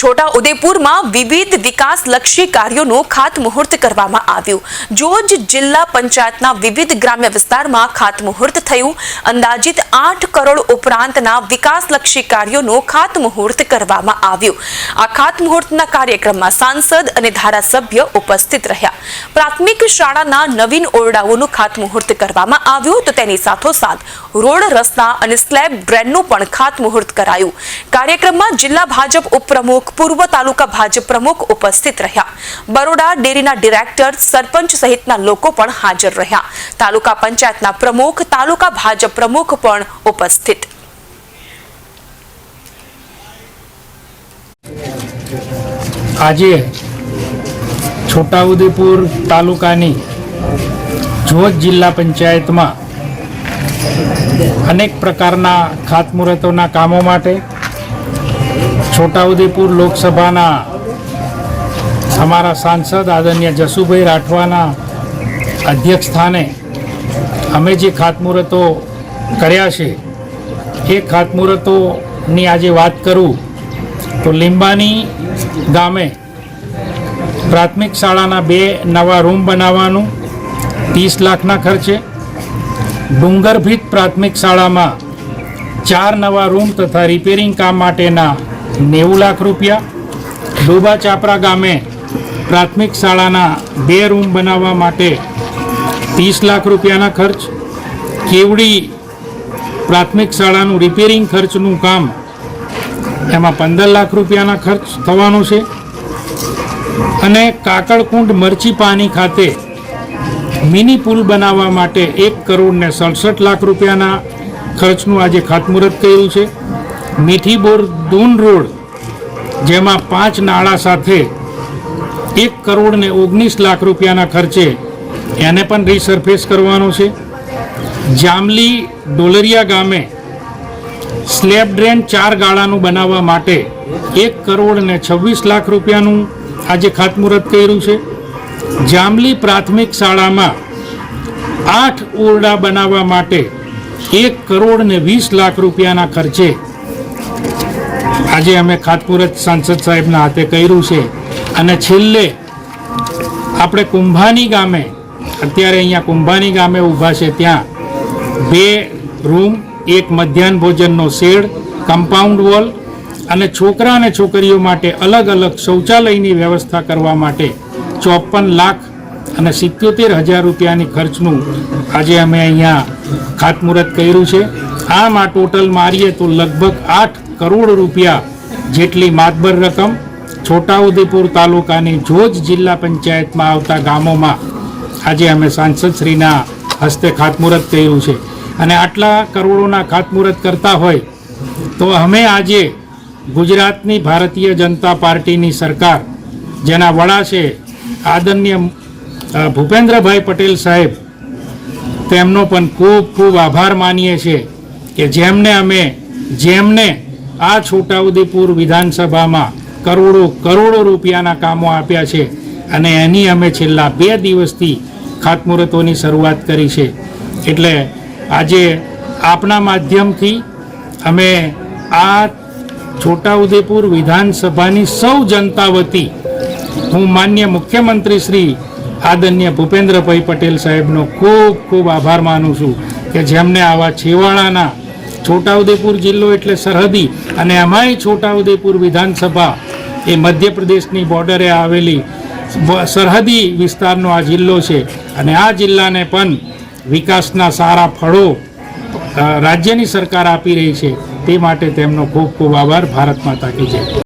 છોટા ઉદેપુરમાં વિવિધ વિકાસલક્ષી કાર્યોનું ખાતમુહૂર્ત કરવામાં આવ્યું. જોજ જિલ્લા પંચાયતના વિવિધ ગ્રામ્ય વિસ્તારમાં ખાતમુહૂર્ત થયું, અંદાજિત આઠ કરોડ ઉપરાંતના વિકાસલક્ષી કાર્યોનું ખાતમુહૂર્ત કરવામાં આવ્યું. આ ખાતમુહૂર્તના કાર્યક્રમમાં સાંસદ અને ધારાસભ્ય ઉપસ્થિત રહ્યા. પ્રાથમિક શાળાના નવીન ઓરડાઓનું ખાતમુહૂર્ત કરવામાં આવ્યું તો તેની સાથોસાથ રોડ રસ્તા અને સ્લેબ ડ્રેનનું પણ ખાતમુહૂર્ત કરાયું. કાર્યક્રમમાં જિલ્લા ભાજપ ઉપપ્રમુખ પૂર્વ તાલુકા ભાજપ પ્રમુખ ઉપસ્થિત રહ્યા. બરોડા ડેરીના ડિરેક્ટર, સરપંચ સહિતના લોકો પણ હાજર રહ્યા. તાલુકા પંચાયતના પ્રમુખ, તાલુકા ભાજપ પ્રમુખ પણ ઉપસ્થિત. આજે છોટાઉદેપુર તાલુકાની જોત જિલ્લા પંચાયતમાં અનેક પ્રકારના ખાતમુહૂર્તોના કામો માટે છોટાઉદેપુર લોકસભાના અમારા સાંસદ આદરણીય જસુભાઈ રાઠવાના અધ્યક્ષ સ્થાને અમે જે ખાતમુહૂર્તો કર્યા છે, એ ખાતમુહૂર્તોની આજે વાત કરું તો લીંબાની ગામે પ્રાથમિક શાળાના બે નવા રૂમ બનાવવાનું ત્રીસ લાખના ખર્ચે, ડુંગરભીત પ્રાથમિક શાળામાં ચાર નવા રૂમ તથા રિપેરિંગ કામ માટેના નેવું લાખ રૂપિયા. ડોબા ચાપરા ગામે પ્રાથમિક શાળાના બે રૂમ બનાવવા માટે ત્રીસ લાખ રૂપિયાના ખર્ચ. કેવડી પ્રાથમિક શાળાનું રિપેરિંગ ખર્ચનું કામ એમાં પંદર લાખ રૂપિયાના ખર્ચ થવાનો છે. અને કાકડકુંડ મરચી પાણી ખાતે મિની પુલ બનાવવા માટે એક કરોડ ને સડસઠ લાખ રૂપિયાના ખર્ચનું આજે ખાતમુહૂર્ત કર્યું છે. મીઠી બોર દૂન રોડ, જેમાં પાંચ નાળા સાથે એક કરોડ ને ઓગણીસ લાખ રૂપિયાના ખર્ચે એને પણ રીસરફેસ કરવાનો છે. જામલી ડોલરિયા ગામે સ્લેબ ડ્રેન ચાર ગાળાનું બનાવવા માટે એક કરોડ ને છવ્વીસ લાખ રૂપિયાનું આજે ખાતમુહૂર્ત કર્યું છે. જામલી પ્રાથમિક શાળામાં આઠ ઓરડા બનાવવા માટે એક કરોડ ને વીસ લાખ રૂપિયાના ખર્ચે આજે અમે ખાતપુરત સાંસદ સાહેબના હાથે કર્યું છે. અને છેલ્લે આપણે કુંભાની ગામે, અત્યારે અહીંયા કુંભાની ગામે ઊભા છે ત્યાં, બે રૂમ, એક મધ્યાહન ભોજનનો શેડ, કમ્પાઉન્ડ વોલ અને છોકરા અને છોકરીઓ માટે અલગ અલગ શૌચાલયની વ્યવસ્થા કરવા માટે ચોપન લાખ અને સિત્યોતેર હજાર રૂપિયાની ખર્ચનું આજે અમે અહીંયા ખાતમુહૂર્ત કર્યું છે. આમ આ ટોટલ મારીએ તો લગભગ આઠ કરોડ રૂપિયા જેટલી માતબર રકમ છોટાઉદેપુર તાલુકાની જોજ જિલ્લા પંચાયતમાં આવતા ગામોમાં આજે અમે સાંસદશ્રીના હસ્તે ખાતમુહૂર્ત કર્યું છે. અને આટલા કરોડોના ખાતમુહૂર્ત કરતા હોય તો અમે આજે ગુજરાતની ભારતીય જનતા પાર્ટીની સરકાર, જેના વડા છે આદરણીય ભૂપેન્દ્રભાઈ પટેલ સાહેબ, તેમનો પણ ખૂબ ખૂબ આભાર માનીએ છીએ કે જેમને અમે, જેમને આ છોટાઉદેપુર વિધાનસભામાં કરોડો કરોડો રૂપિયાના કામો આપ્યા છે અને એની અમે છેલ્લા બે દિવસથી ખાતમુહૂર્તોની શરૂઆત કરી છે. એટલે આજે આપના માધ્યમથી અમે આ છોટાઉદેપુર વિધાનસભાની સૌ જનતા વતી હું માન્ય મુખ્યમંત્રી શ્રી આદરણીય ભૂપેન્દ્રભાઈ પટેલ સાહેબનો ખૂબ ખૂબ આભાર માનું છું કે જેમને આવા છેવાડાના છોટાઉદેપુર જિલ્લો એટલે સરહદી અને એમાંય છોટાઉદેપુર વિધાનસભા એ મધ્યપ્રદેશની બોર્ડરે આવેલી સરહદી વિસ્તારનો આ જિલ્લો છે. અને આ જિલ્લાને પણ વિકાસના સારા ફળો રાજ્યની સરકાર આપી રહી છે. તે માટે તેમનો ખૂબ ખૂબ આભાર. ભારત માતા કી જય.